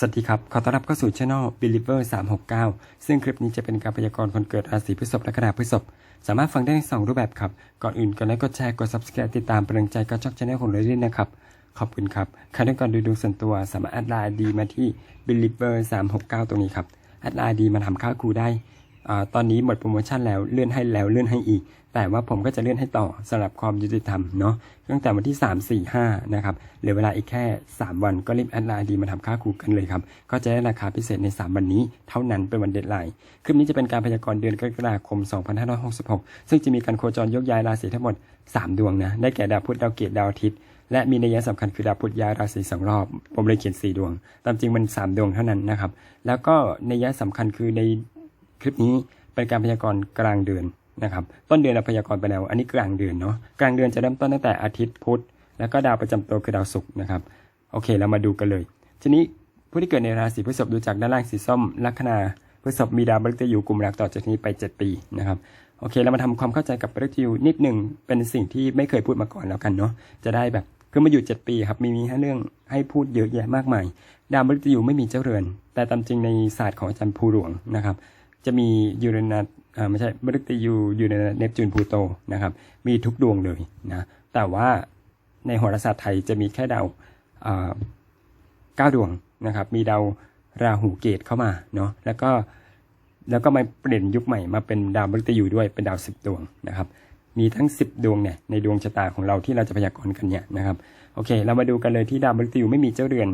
สวัสดีครับ ขอต้อนรับเข้าสู่ช่อง Believer 369 ซึ่งคลิปนี้จะเป็นการพยากรณ์คนเกิดราศีพฤษภและกระดาษพฤษภสามารถฟังได้ในสองรูปแบบครับ ก่อนอื่นกดไลค์กดแชร์กด subscribe ติดตามเป็นกำลังใจก็ช่องช anel ของเราด้วยนะครับ ขอบคุณครับใครต้องการดูดวงส่วนตัวสามารถแอดไลน์ดีมาที่ Believer 369 ตรงนี้ครับแอดไลน์ดีมาทำค่าครูได้อ่าตอนนี้หมดโปรโมชั่นแล้วเลื่อนให้แล้วเลื่อนให้อีก แต่ว่าผมก็จะเลื่อนให้ต่อสำหรับความยุติธรรมเนาะตั้งแต่วันที่ 3 4 5 นะครับเหลือเวลาอีกแค่ 3 วันก็รีบแอดไลน์ดีมาทำค่าครูกันเลยครับ ก็จะได้ราคาพิเศษใน 3 วันนี้ เท่านั้นเป็นวันเดดไลน์คลิปนี้จะเป็นการพยากรณ์เดือนกรกฎาคม 2566 ซึ่งจะมีการโคจรยกย้ายราศีทั้งหมด 3 ดวงนะได้แก่ดาวพุธดาวเกตดาวอาทิตย์และมีนัยสำคัญคือดาวพุธย้ายราศีสองรอบ ผมเลยเขียน 4 ดวง ตามจริงมัน 3 ดวงเท่านั้นนะครับ แล้วก็นัยสำคัญคือในคลิปนี้เป็นการพยากรณ์กลางเดือน นะครับต้นเดือนเราพยากรณ์ไปแล้ว อันนี้กลางเดือนเนาะกลางเดือนจะเริ่มต้นตั้งแต่อาทิตย์พุธแล้วก็ดาวประจำตัวคือดาวศุกร์นะครับโอเคเรามาดูกันเลย ทีนี้ผู้ที่เกิดในราศีพฤษภดูจากด้านล่างสีส้มลัคนาพฤษภมีดาวมฤตยูกลุ่มรักต่อจากนี้ไป 7 ปีนะครับโอเคเรามาทำความเข้าใจกับมฤตยูนิดหนึ่งเป็นสิ่งที่ไม่เคยพูดมาก่อนแล้วกันเนาะจะได้แบบคือมาอยู่ 7 ปีครับมีมีห้เรื่องให้พูดเยอะแยะมากมาย ดาวมฤตยูไม่มีเจ้าเรือน แต่ตามจริงในศาสตร์ของอาจารย์ภูหลวงนะครับจะมียูเรนัส อ่าไม่ใช่มฤตยูอยูเรนัสเนปจูนพลูโตนะครับ มีทุกดวงเลยนะแต่ว่าในโหราศาสตร์ไทยจะมีแค่ดาวเก้าดวงนะครับ มีดาวราหูเกตเข้ามาเนาะแล้วก็แล้วก็มาเปลี่ยนยุคใหม่มาเป็นดาวมฤตยูด้วยเป็นดาวสิบดวงนะครับ มีทั้ง10ดวงเนี่ยในดวงชะตาของเราที่เราจะพยากรณ์กันเนี่ยนะครับโอเค เรามาดูกันเลยที่ดาวมฤตยูไม่มีเจ้าเรือน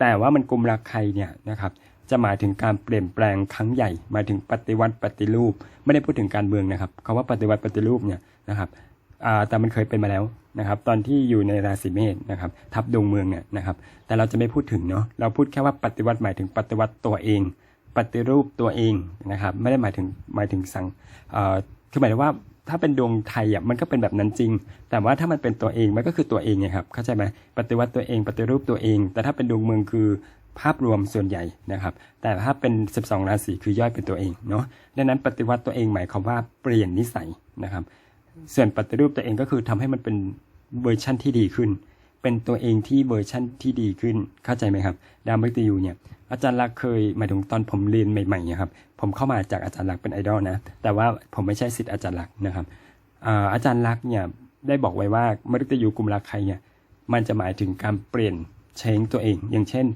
แต่ว่ามันกลุ่มรักใครเนี่ยนะครับ จะหมายถึงการเปลี่ยนแปลงครั้งใหญ่หมายถึงปฏิวัติปฏิรูป ไม่ได้พูดถึงการเมืองนะครับคาว่าปฏิวัติปฏิรูปเนี่ยนะครับแต่มันเคยเป็นมาแล้วนะครับตอนที่อยู่ในราศีเมษนะครับทับดวงเมืองเนี่ยนะครับแต่เราจะไม่พูดถึงเนาะเราพูดแค่ว่าปฏิวัติหมายถึงปฏิวัติตัวเอง ปฏิรูปตัวเองนะครับไม่ได้หมายถึงหมายถึงสังคือหมายถึงว่าถ้าเป็นดวงไทยอะมันก็เป็นแบบนั้นจริง แต่ว่าถ้ามันเป็นตัวเองมันก็คือตัวเองไงครับเข้าใจไหมปฏิวัติตัวเองปฏิรูปตัวเอง แต่ถ้าเป็นดวงเมืองคือ ภาพรวมส่วนใหญ่นะครับ แต่ถ้าเป็น 12 ราศีคือย่อยเป็นตัวเองเนาะดังนั้นปฏิวัติตัวเองหมายความว่าเปลี่ยนนิสัยนะครับ ส่วนปฏิรูปตัวเองก็คือทำให้มันเป็นเวอร์ชั่นที่ดีขึ้น เป็นตัวเองที่เวอร์ชั่นที่ดีขึ้นเข้าใจไหมครับ ดาวมฤตยูเนี่ยอาจารย์ลักษ์เคยหมายถึงตอนผมเรียนใหม่ๆนี่ยครับผมเข้ามาจากอาจารย์ลักษ์เป็นไอดอลนะแต่ว่าผมไม่ใช่สิทธิ์อาจารย์ลักษ์นะครับอ่าอาจารย์ลักษ์เนี่ยได้บอกไว้ว่ามฤตยูกลุ่มรักใครเนี่ยมันจะหมายถึงการเปลี่ยนเชงตัวเอง อย่างเช่น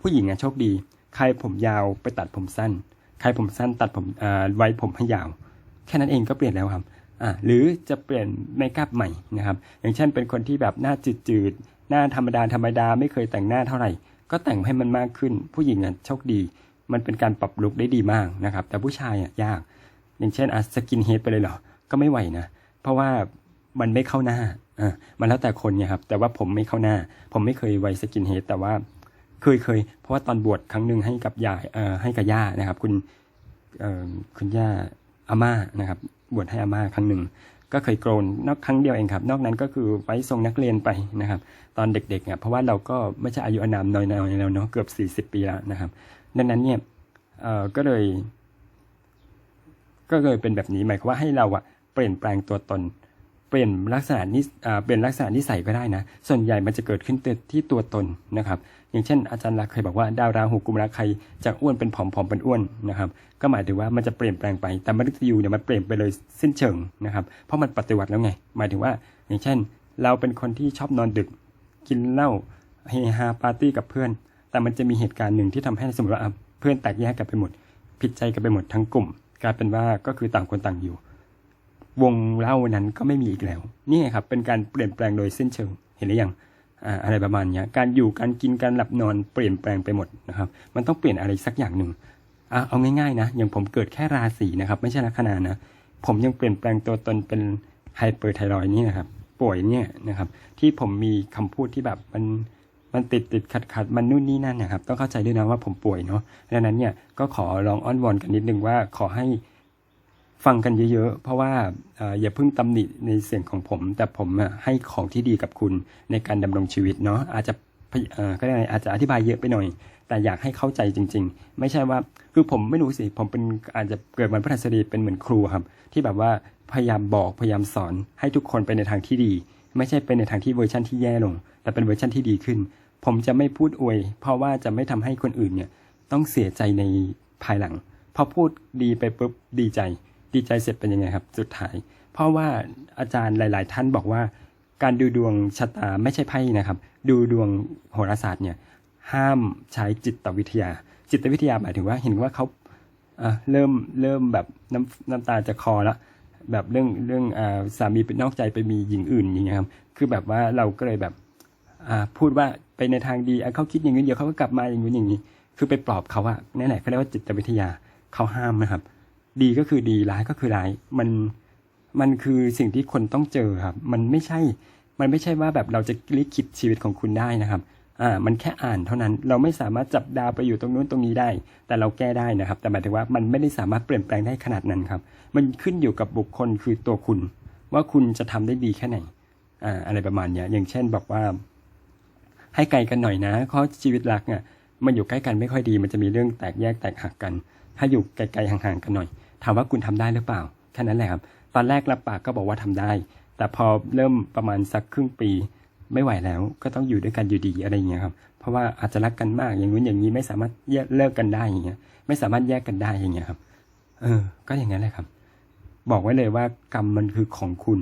ผู้หญิงอะโชคดี ใครผมยาวไปตัดผมสั้น ใครผมสั้นตัดผมไว้ผมให้ยาว แค่นั้นเองก็เปลี่ยนแล้วครับอ่าหรือจะเปลี่ยนเมคอัพใหม่นะครับ อย่างเช่นเป็นคนที่แบบหน้าจืดๆ หน้าธรรมดาธรรมดาไม่เคยแต่งหน้าเท่าไหร่ ก็แต่งให้มันมากขึ้น ผู้หญิงอะโชคดี มันเป็นการปรับลุคได้ดีมากนะครับ แต่ผู้ชายอะยาก อย่างเช่นอะสกินเฮดไปเลยเหรอ ก็ไม่ไหวนะ เพราะว่ามันไม่เข้าหน้าอ่ามันแล้วแต่คนเนี่ยครับ แต่ว่าผมไม่เข้าหน้า ผมไม่เคยไว้สกินเฮดแต่ว่า เคยเคยเพราะว่าตอนบวชครั้งหนึ่งให้กับยายเอ่อให้กับย่านะครับ คุณเอ่อคุณย่าอาม่านะครับ บวชให้อาม่าครั้งหนึ่งก็เคยโกรนนอกครั้งเดียวเองครับ นอกนั้นก็คือไว้ทรงนักเรียนไปนะครับ ตอนเด็กๆเนี่ยเพราะว่าเราก็ไม่ใช่อายุอานามน้อยๆแล้วเนาะเกือบ40 ปีแล้วนะครับดังนั้นเนี่ยเอ่อก็เลย ก็เลยเป็นแบบนี้หมายความว่าให้เราอะเปลี่ยนแปลงตัวตน เปลี่ยนลักษณะนิสเปลี่ยนลักษณะนิสัยก็ได้นะ ส่วนใหญ่มันจะเกิดขึ้นที่ตัวตนนะครับ อย่างเช่น อาจารย์ลักเคยบอกว่าดาวราหูกุมราใครจากอ้วนเป็นผอมผอมเป็นอ้วนนะครับ ก็หมายถึงว่ามันจะเปลี่ยนแปลงไป แต่มฤตยูเนี่ยมันเปลี่ยนไปเลยสิ้นเชิงนะครับ เพราะมันปฏิวัติแล้วไง หมายถึงว่า อย่างเช่น เราเป็นคนที่ชอบนอนดึก กินเหล้าเฮฮาปาร์ตี้กับเพื่อน แต่มันจะมีเหตุการณ์หนึ่งที่ทำให้สมมติว่าเพื่อนแตกแยกกันไปหมด ผิดใจกันไปหมดทั้งกลุ่ม กลายเป็นว่าก็คือต่างคนต่างอยู่ วงเล่านั้นก็ไม่มีอีกแล้ว นี่ครับเป็นการเปลี่ยนแปลงโดยเส้นเชิงเห็นหรือยังอะไรประมาณนี้การอยู่การกินการหลับนอนเปลี่ยนแปลงไปหมดนะครับ มันต้องเปลี่ยนอะไรสักอย่างหนึ่งอเอาง่ายๆนะอย่างผมเกิดแค่ราศีนะครับไม่ใช่ลัคนานะผมยังเปลี่ยนแปลงตัวตนเป็นไฮเปอร์ไทรอยนี่นะครับ ป่วยเนี่ยนะครับ ที่ผมมีคำพูดที่แบบมันมันติดติดขัดขัดมันนู่นนี่นั่นนะครับ ต้องเข้าใจด้วยนะว่าผมป่วยเนาะดังนั้นเนี่ยก็ขอลองอ้อนวอนกันนิดนึงว่าขอให้ ฟังกันเยอะๆ เพราะว่าอย่าเพิ่งตำหนิในเสียงของผม แต่ผมให้ของที่ดีกับคุณในการดำรงชีวิตเนาะอาจจะก็ได้อาจจะอธิบายเยอะไปหน่อย แต่อยากให้เข้าใจจริง ๆ ไม่ใช่ว่าคือผมไม่รู้สิผมเป็นอาจจะเกิดวันพฤหัสบดีเป็นเหมือนครูครับ ที่แบบว่าพยายามบอกพยายามสอนให้ทุกคนไปในทางที่ดี ไม่ใช่เป็นในทางที่เวอร์ชันที่แย่ลง แต่เป็นเวอร์ชันที่ดีขึ้น ผมจะไม่พูดอวย เพราะว่าจะไม่ทำให้คนอื่นเนี่ยต้องเสียใจในภายหลังพอพูดดีไปปุ๊บดีใจ ดีใจเสร็จเป็นยังไงครับ สุดท้าย เพราะว่าอาจารย์หลาย ๆ ท่านบอกว่า การดูดวงชะตาไม่ใช่ไพ่นะครับ ดูดวงโหราศาสตร์เนี่ยห้ามใช้จิตวิทยา จิตวิทยาหมายถึงว่าเห็นว่าเขาเริ่มเริ่มแบบน้ำน้ำตาจะคอแล้วแบบเรื่องเรื่องอสามีเป็นนอกใจไปมีหญิงอื่นอย่างเงี้ยครับคือแบบว่าเราก็เลยแบบพูดว่าไปในทางดีเขาคิดอย่างนี้เดี๋ยวเขาก็กลับมาอย่างนี้อย่างนี้ คือไปปลอบเขาอะนั่นแหละเขาเรียกว่าจิตวิทยาเขาห้ามนะครับ ดีก็คือดีร้ายก็คือร้ายมันมันคือสิ่งที่คนต้องเจอครับ มันไม่ใช่ มันไม่ใช่ว่าแบบเราจะลิขิตชีวิตของคุณได้นะครับ อ่า มันแค่อ่านเท่านั้น เราไม่สามารถจับดาวไปอยู่ตรงนู้นตรงนี้ได้ แต่เราแก้ได้นะครับ แต่หมายถึงว่ามันไม่ได้สามารถเปลี่ยนแปลงได้ขนาดนั้นครับ มันขึ้นอยู่กับบุคคลคือตัวคุณ ว่าคุณจะทำได้ดีแค่ไหน อ่า อะไรประมาณเนี้ย อย่างเช่นบอกว่า ให้ไกลกันหน่อยนะเพราะชีวิตรักเนี่ยมันอยู่ใกล้กันไม่ค่อยดี มันจะมีเรื่องแตกแยกแตกหักกัน ถ้าอยู่ไกลๆห่างๆกันหน่อย ถามว่าคุณทำได้หรือเปล่าแค่นั้นแหละครับ ตอนแรกรับปากก็บอกว่าทำได้ แต่พอเริ่มประมาณสักครึ่งปี ไม่ไหวแล้วก็ต้องอยู่ด้วยกันอยู่ดีอะไรอย่างเงี้ยครับ เพราะว่าอาจจะรักกันมากอย่างนู้นอย่างนี้ไม่สามารถแยกเลิกกันได้อย่างเงี้ย ไม่สามารถแยกกันได้อย่างเงี้ยครับ เออ ก็อย่างนั้นแหละครับ บอกไว้เลยว่ากรรมมันคือของคุณ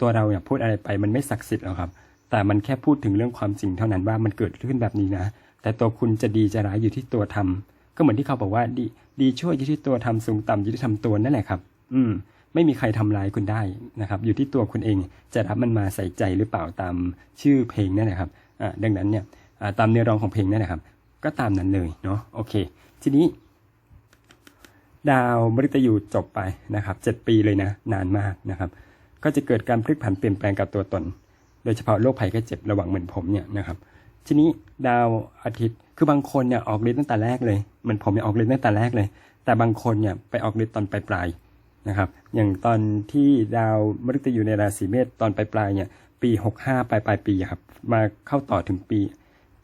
ตัวเราอยากพูดอะไรไปมันไม่ศักดิ์สิทธิ์หรอกครับ แต่มันแค่พูดถึงเรื่องความจริงเท่านั้นว่ามันเกิดขึ้นแบบนี้นะ แต่ตัวคุณจะดีจะร้ายอยู่ที่ตัวทำ ก็เหมือนที่เขาบอกว่า ดีดีช่วยอยู่ที่ตัวทำสูงต่ำอยู่ที่ทำตัวนั่นแหละครับ อืม ไม่มีใครทำร้ายคุณได้นะครับ อยู่ที่ตัวคุณเองจะรับมันมาใส่ใจหรือเปล่าตามชื่อเพลงนั่นแหละครับอ่าดังนั้นเนี่ยอ่าตามเนื้อร้องของเพลงนั่นแหละครับ ก็ตามนั้นเลยเนาะโอเค ทีนี้ ดาวมฤตยูจบไปนะครับเจ็ดปีเลยนะ นานมากนะครับ ก็จะเกิดการพลิกผันเปลี่ยนแปลงกับตัวตน โดยเฉพาะโรคภัยไข้เจ็บระหว่างเหมือนผมเนี่ยนะครับ ทีนี้ดาวอาทิตย์คือบางคนเนี่ยออกฤทธิ์ตั้งแต่แรกเลยเหมือนผมเนี่ยออกฤทธิ์ตั้งแต่แรกเลย แต่บางคนเนี่ยไปออกฤทธิ์ตอนปลายๆนะครับ อย่างตอนที่ดาวมฤตยูในราศีเมษตอนปลายๆเนี่ย ปี65ปลายปลายปีอะครับมาเข้าต่อถึงปี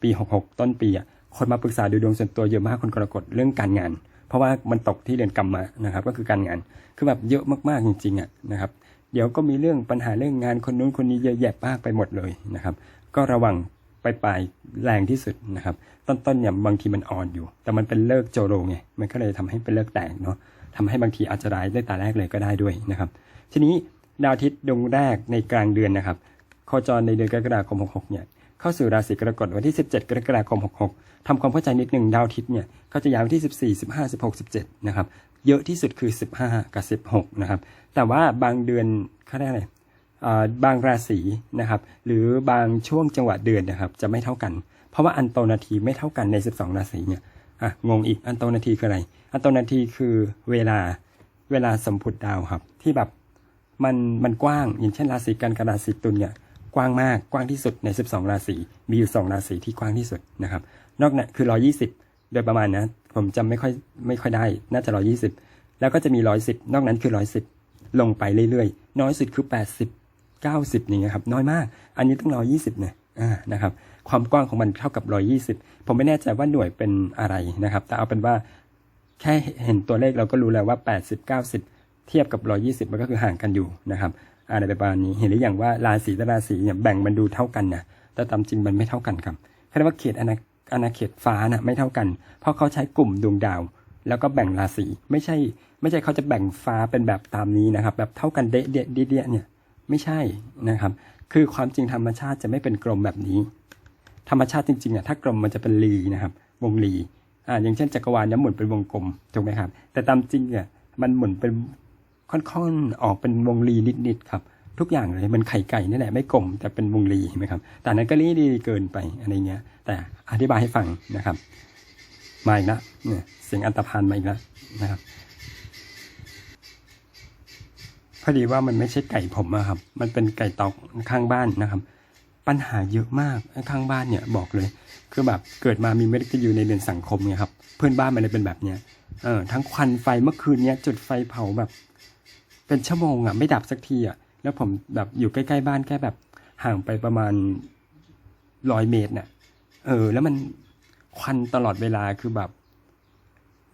ปี66ต้นปีอะคนมาปรึกษาดูดวงส่วนตัวเยอะมากคนกรกฎเรื่องการงาน เพราะว่ามันตกที่เดือนกรรมมานะครับ ก็คือการงานคือแบบเยอะมากๆจริงๆอะนะครับเดี๋ยวก็มีเรื่องปัญหาเรื่องงานคนนู้นคนนี้เยอะแยะมากไปหมดเลยนะครับ ก็ระวัง ไปปลายแรงที่สุดนะครับ ต้นๆเนี่ยบางทีมันอ่อนอยู่ แต่มันเป็นเลิกโจโรไงมันก็เลยทำให้เป็นเลิกแตกเนาะทำให้บางทีอาจจะร้ายได้ตาแรกเลยก็ได้ด้วยนะครับ ทีนี้ดาวอาทิตย์ดวงแรกในกลางเดือนนะครับโคจรในเดือนกรกฎาคม 66 เนี่ยเข้าสู่ราศีกรกฎวันที่ 17 กรกฎาคม 66ทำความเข้าใจนิดหนึ่งดาวอาทิตย์เนี่ยเขาจะย้ายวันที่ 14 15 16 17 นะครับเยอะที่สุดคือ 15 กับ 16 นะครับ แต่ว่าบางเดือนเขาได้อะไร บางราศีนะครับ หรือบางช่วงจังหวะเดือนนะครับ จะไม่เท่ากัน เพราะว่าอันโตนาทีไม่เท่ากันใน 12 ราศีเนี่ยอะงงอีกอันโตนาทีคืออะไร อันโตนาทีคือเวลาเวลาสมพุทธดาวครับ ที่แบบมันมันกว้างอย่างเช่นราศีกันกับราศีตุลเนี่ยกว้างมากกว้างที่สุดใน 12 ราศีมีอยู่ 2 ราศีที่กว้างที่สุดนะครับ นอกนั้นคือ 120 โดยประมาณนะผมจำไม่ค่อยไม่ค่อยได้ น่าจะ 120 แล้วก็จะมี 110 นอกนั้นคือ 110 ลงไปเรื่อยๆ น้อยสุดคือ 80 90อย่างเงี้ยครับน้อยมาก อันนี้ต้อง120เนี่ยนะครับความกว้างของมันเท่ากับ 120 ผมไม่แน่ใจว่าหน่วยเป็นอะไรนะครับ แต่เอาเป็นว่าแค่เห็นตัวเลขเราก็รู้แล้วว่า 80 90 เทียบกับ 120 มันก็คือห่างกันอยู่นะครับอะไรประมาณนี้เห็นหรือยังว่าราศีแต่ราศีเนี่ยแบ่งมันดูเท่ากันนะแต่ตามจริงมันไม่เท่ากันครับแค่ว่าเขตอาณาอาณาเขตฟ้าน่ะไม่เท่ากัน เพราะเขาใช้กลุ่มดวงดาว แล้วก็แบ่งราศีไม่ใช่ ไม่ใช่เขาจะแบ่งฟ้าเป็นแบบตามนี้นะครับ แบบเท่ากันเดะเดะเดะเนี่ย ไม่ใช่นะครับ คือความจริงธรรมชาติจะไม่เป็นกลมแบบนี้ ธรรมชาติจริงๆอะถ้ากลมมันจะเป็นลีนะครับ วงลีอ่าอย่างเช่นจักรวาลเนี่ยหมุนเป็นวงกลมถูกไหมครับ แต่ตามจริงเนี่ยมันหมุนเป็นค่อนๆออกเป็นวงลีนิดๆครับทุกอย่างเลยมันไข่ไก่นี่แหละไม่กลมแต่เป็นวงลีเห็นไหมครับ แต่นนั้นก็รีดีเกินไปอะไรเงี้ย แต่อธิบายให้ฟังนะครับ มาอีกแล้วเนี่ยเสียงอันตรพานมาอีกแล้วนะครับ พอดีว่ามันไม่ใช่ไก่ผมอะครับ มันเป็นไก่ตอกข้างบ้านนะครับ ปัญหาเยอะมากไอ้ข้างบ้านเนี่ยบอกเลย คือแบบเกิดมามีเมล็ดอยู่ในเรือนสังคมเนี่ยครับ เพื่อนบ้านมันเลยเป็นแบบเนี้ยเออทั้งควันไฟเมื่อคืนเนี้ยจุดไฟเผาแบบ เป็นชั่วโมงอะไม่ดับสักทีอะแล้วผมแบบอยู่ใกล้ๆบ้านแค่แบบห่างไปประมาณร้อยเมตรเนี่ยเออ แล้วมันควันตลอดเวลาคือแบบ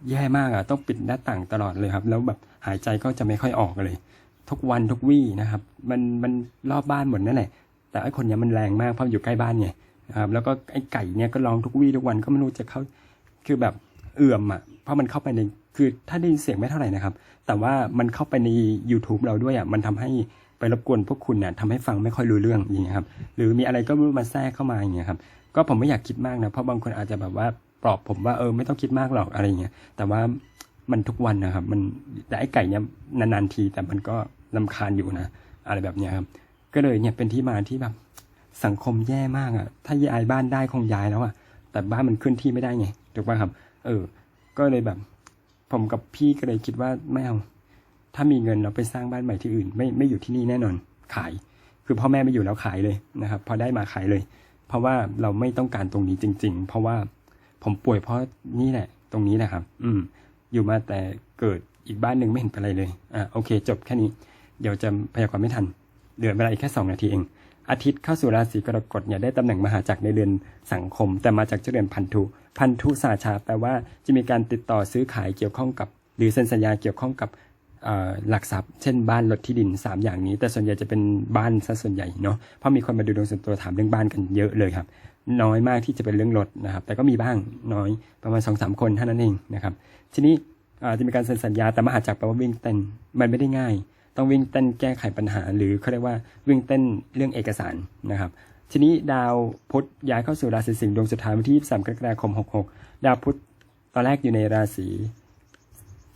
แย่มากอะต้องปิดหน้าต่างตลอดเลยครับ แล้วแบบหายใจก็จะไม่ค่อยออกเลย ทุกวันทุกวี่นะครับ มันมันรอบบ้านหมดนั่นแหละ แต่ไอ้คนเนี้ยมันแรงมากเพราะอยู่ใกล้บ้านไงนะครับแล้วก็ไอ้ไก่เนี่ยก็ร้องทุกวี่ทุกวันก็ไม่รู้จะเข้าคือแบบเอื่อมอะเพราะมันเข้าไปในคือถ้าได้ยินเสียงไม่เท่าไหร่นะครับ แต่ว่ามันเข้าไปใน YouTube เราด้วยอะมันทำให้ไปรบกวนพวกคุณเนี่ยทำให้ฟังไม่ค่อยรู้เรื่องอย่างเงี้ยครับหรือมีอะไรก็ไม่รู้มาแทรกเข้ามาอย่างเงี้ยครับก็ผมไม่อยากคิดมากนะเพราะบางคนอาจจะแบบว่าปลอบผมว่าเออไม่ต้องคิดมากหรอกอะไรเงี้ยแต่ว่ามันทุกวันนะครับ มันแต่ไอ้ไก่เนี่ยนานๆทีแต่มันก็ ลำคาญอยู่นะ อะไรแบบเนี้ยครับก็เลยเนี่ยเป็นที่มาที่แบบสังคมแย่มากอะ่ะ ถ้าย้ายบ้านได้คงย้ายแล้วอะ่ะ แต่บ้านมันขึ้นที่ไม่ได้ไงถูกป่ะครับ เออ ก็เลยแบบ ผมกับพี่ก็เลยคิดว่าไม่เอาถ้ามีเงินเราไปสร้างบ้านใหม่ที่อื่น ไม่ไม่อยู่ที่นี่แน่นอนขาย คือพ่อแม่ไม่อยู่แล้วขายเลยนะครับ พอได้มาขายเลย เพราะว่าเราไม่ต้องการตรงนี้จริง ๆ เพราะว่าผมป่วยเพราะนี่แหละ ตรงนี้แหละครับ อืม อยู่มาแต่เกิดอีกบ้านหนึ่งไม่เห็นเป็นไรเลย อะโอเค จบแค่นี้ เดี๋ยวจะพยากรณ์ไม่ทัน เหลือเวลาอีกแค่สองนาทีเอง อาทิตย์เข้าสู่ราศีกรกฎเนี่ยได้ตำแหน่งมหาจักรในเดือนสังคม แต่มาจากเจือนพันธุ พันธุสาชาแปลว่าจะมีการติดต่อซื้อขายเกี่ยวข้องกับ หรือเซ็นสัญญาเกี่ยวข้องกับหลักทรัพย์เช่นบ้านรถที่ดิน 3 อย่างนี้ แต่ส่วนใหญ่จะเป็นบ้านซะส่วนใหญ่เนาะเพราะมีคนมาดูดวงส่วนตัวถามเรื่องบ้านกันเยอะเลยครับ น้อยมากที่จะเป็นเรื่องรถนะครับ แต่ก็มีบ้างน้อยประมาณ2อสคนเท่านั้นเองนะครับ ทีนี้จะมีการเซ็นสัญญาแต่มหาจักรแปลว่าวิ่งเต้นมันไม่ได้ง่าย ต้องวิ่งเต้นแก้ไขปัญหา หรือเขาเรียกว่าวิ่งเต้นเรื่องเอกสารนะครับ ทีนี้ดาวพุธย้ายเข้าสู่ราศีสิงห์ดวงสุดท้ายวันที่ 23 กรกฎาคม 66 ดาวพุธตอนแรกอยู่ในราศี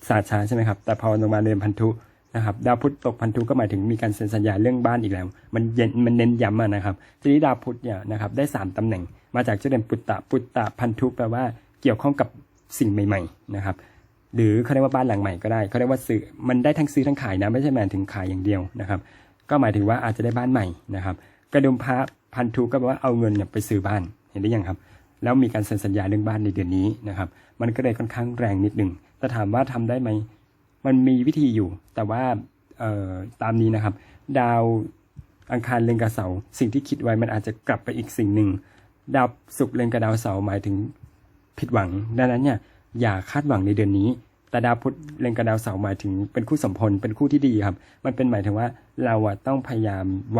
สาชาใช่ไหมครับ แต่พอลงมาเรือนพันธุนะครับดาวพุธตกพันธุก็หมายถึงมีการเซ็นสัญญาเรื่องบ้านอีกแล้ว มันเย็นมันเน้นย้ำนะครับ ทีนี้ดาวพุธเนี่ยนะครับได้ 3ตำแหน่งมาจากเจ้าเดือนปุตตะปุตตะพันธุแปลว่าเกี่ยวข้องกับสิ่งใหม่ ๆ นะครับ หรือเขาเรียกว่าบ้านหลังใหม่ก็ได้เขาเรียกว่าซื้อมันได้ทั้งซื้อทั้งขายนะไม่ใช่หมายถึงขายอย่างเดียวนะครับ ก็หมายถึงว่าอาจจะได้บ้านใหม่นะครับ กระดุมพระพันธุก็แปลว่าเอาเงินเนี่ยไปซื้อบ้านเห็นได้ยังครับ แล้วมีการเซ็นสัญญาเรื่องบ้านในเดือนนี้นะครับ มันก็เลยค่อนข้างแรงนิดหนึ่งแต่ถามว่าทำได้ไหมมันมีวิธีอยู่ แต่ว่าตามนี้นะครับ ดาวอังคารเล็งกับเสาสิ่งที่คิดไว้มันอาจจะกลับไปอีกสิ่งหนึ่งดาวศุกร์เล็งกับดาวเสาหมายถึงผิดหวัง ดังนั้นเนี่ย อย่าคาดหวังในเดือนนี้ แต่ดาวพุธเล็งกับดาวเสาร์หมายถึงเป็นคู่สมพลเป็นคู่ที่ดีครับ มันเป็นหมายถึงว่าเราอะต้องพยายามวาง